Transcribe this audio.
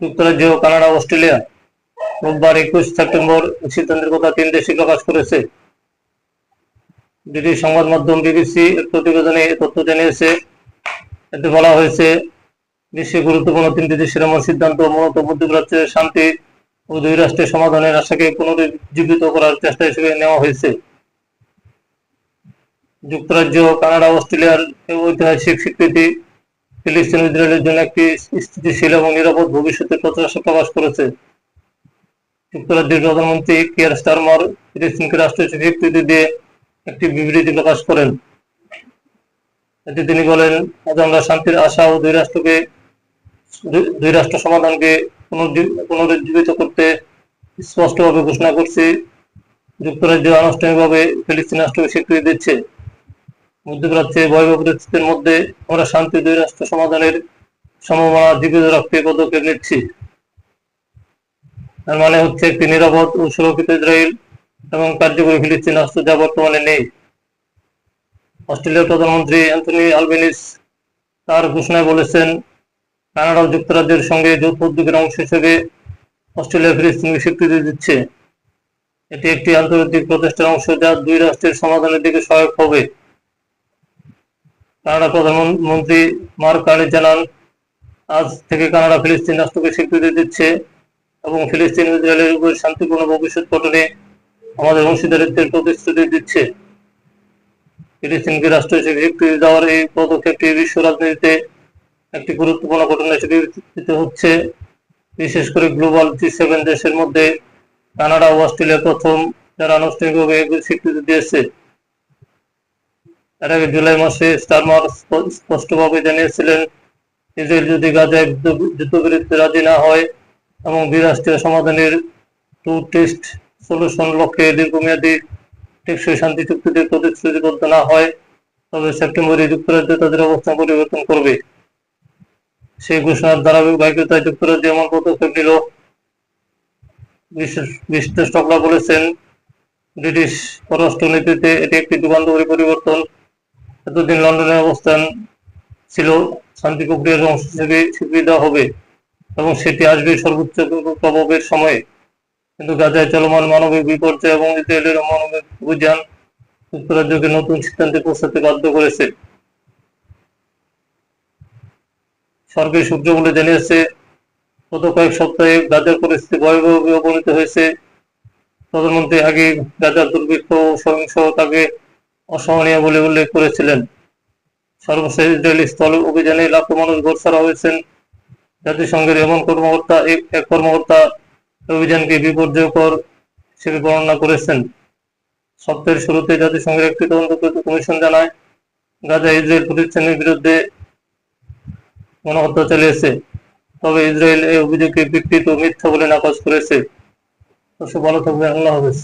যুক্তরাজ্য Canada, Australia. একুশ September সিদ্ধান্তের কথা তিন প্রকাশ করেছে। ব্রিটিশ সংবাদ মাধ্যম বিবিসি এর প্রতিবেদনে তথ্য জানিয়েছে। এতে বলা হয়েছে বিশ্বে গুরুত্বপূর্ণ তিনটি দেশের এমন সিদ্ধান্ত মূলত মধ্যপ্রাচ্যের শান্তি ও দুই রাষ্ট্রের সমাধানের আশাকে পুনরুজ্জীবিত করার চেষ্টা হিসেবে নেওয়া হয়েছে। যুক্তরাজ্য, কানাডা, অস্ট্রেলিয়ার ঐতিহাসিক স্বীকৃতি ফিলিস্তিন ইসরায়েলের জন্য একটি স্থিতিশীল এবং নিরাপদ ভবিষ্যতের প্রত্যাশা প্রকাশ করেছে। যুক্তরাজ্যের প্রধানমন্ত্রী কিয়ার স্টারমার ফিলিস্তিনকে রাষ্ট্র হিসেবে স্বীকৃতি দিয়ে একটি বিবৃতি প্রকাশ করেন। এতে তিনি বলেন, আজ আমরা শান্তির আশা ও দুই রাষ্ট্রকে দুই- রাষ্ট্র সমাধানকে পুনরুজ্জীবিত করতে স্পষ্টভাবে ঘোষণা করছি, যুক্তরাজ্য আনুষ্ঠানিকভাবে ফিলিস্তিন রাষ্ট্রকে স্বীকৃতি দিচ্ছে। মধ্যপ্রাচ্যে ভয়াবহ পরিস্থিতির মধ্যে আমরা শান্তি দুই রাষ্ট্র সমাধানের সম্ভাবনা জীবিত রাখতে পদক্ষেপ নিচ্ছি। তার মানে হচ্ছে একটি নিরাপদ ও সুরক্ষিত ইসরায়েল এবং কার্যকরী ফিলিস্তিন রাষ্ট্র যা বর্তমানে নেই। অস্ট্রেলিয়ার প্রধানমন্ত্রী অ্যান্থনি আলবেনিস তার ঘোষণায় বলেছেন কানাডা যুক্তরাজ্যের সঙ্গে যৌথ উদ্যোগের অংশ হিসেবে অস্ট্রেলিয়া ফিলিস্তিনকে স্বীকৃতি দিচ্ছে। এটি একটি আন্তর্জাতিক প্রচেষ্টার অংশ যা দুই রাষ্ট্রের সমাধানের দিকে সহায়ক হবে। কানাডা প্রধানমন্ত্রী মার্ক কার্নি জানান, আজ থেকে কানাডা ফিলিস্তিন রাষ্ট্রকে স্বীকৃতি দিচ্ছে এবং ফিলিস্তিন ইসরায়েলের উপর শান্তিপূর্ণ ভবিষ্যৎ গঠনে আমাদের অংশীদারিত্বের প্রতিশ্রুতি দিচ্ছে। ফিলিস্তিনকে রাষ্ট্র হিসেবে স্বীকৃতি দেওয়ার এই পদক্ষেপটি বিশ্ব রাজনীতিতে একটি গুরুত্বপূর্ণ ঘটনা সেটি হচ্ছে। বিশেষ করে গ্লোবাল জি সেভেন দেশের মধ্যে কানাডা ও অস্ট্রেলিয়া প্রথম যারা আনুষ্ঠানিকভাবে স্বীকৃতি দিয়েছে এর আগে জুলাই মাসে স্টারমার স্প- স্পষ্টভাবে জানিয়েছিলেন, ইসরায়েল যদি গাজায় যুদ্ধ- যুদ্ধবিরতিতে রাজি না হয় এবং দ্বিরাষ্ট্রীয় সমাধানের টু টেস্ট সলিউশন লক্ষ্যে দীর্ঘমেয়াদী টেকসই শান্তি চুক্তিতে প্রতিশ্রুতিবদ্ধ না হয়, তবে সেপ্টেম্বরে যুক্তরাজ্য তাদের অবস্থান পরিবর্তন করবে। সেই ঘোষণার ধারাবাহিকতায় যুক্তরাজ্য এমন পদক্ষেপ নিল। বিশ্লেষকরা বলেছেন, ব্রিটিশ পররাষ্ট্র নীতিতে এটি একটি যুগান্তকারী পরিবর্তন। এতদিন লন্ডনের অবস্থান ছিল, শান্তি প্রক্রিয়ার অংশ হিসেবে স্বীকৃতি হবে এবং সেটি আসবে সর্বোচ্চ প্রভাবের সময়ে। কিন্তু গাজায় চলমান মানবিক বিপর্যয় এবং ইসরায়েলের মানবিক অভিযান যুক্তরাজ্যকে নতুন সিদ্ধান্তে পৌঁছাতে বাধ্য করেছে। সরকারি সূত্রগুলো জানিয়েছে, গত কয়েক সপ্তাহে গাজার পরিস্থিতি ভয়াবহভাবে অবনীত হয়েছে। প্রধানমন্ত্রী আগে গাজার দুর্ভিক্ষ ও সহিংসতাকে অসহনীয় বলে উল্লেখ করেছিলেন। সর্বশেষ ইসরায়েলি স্থল অভিযানে লাখো মানুষ ঘরছাড়া হয়েছেন। জাতিসংঘের এমন কর্মকর্তা এক কর্মকর্তা অভিযানকে বিপর্যয়কর হিসেবে বর্ণনা করেছেন। সপ্তাহের শুরুতে জাতিসংঘের একটি তদন্ত কমিশন জানায়, গাজা ইসরায়েল প্রতিষ্ঠানের বিরুদ্ধে গণহত্যা চালিয়েছে। তবে ইসরায়েল এই অভিযোগকে বিকৃত মিথ্যা বলে নাকচ করেছে। সব ভালো থাকবে আল্লাহ হাফেজ।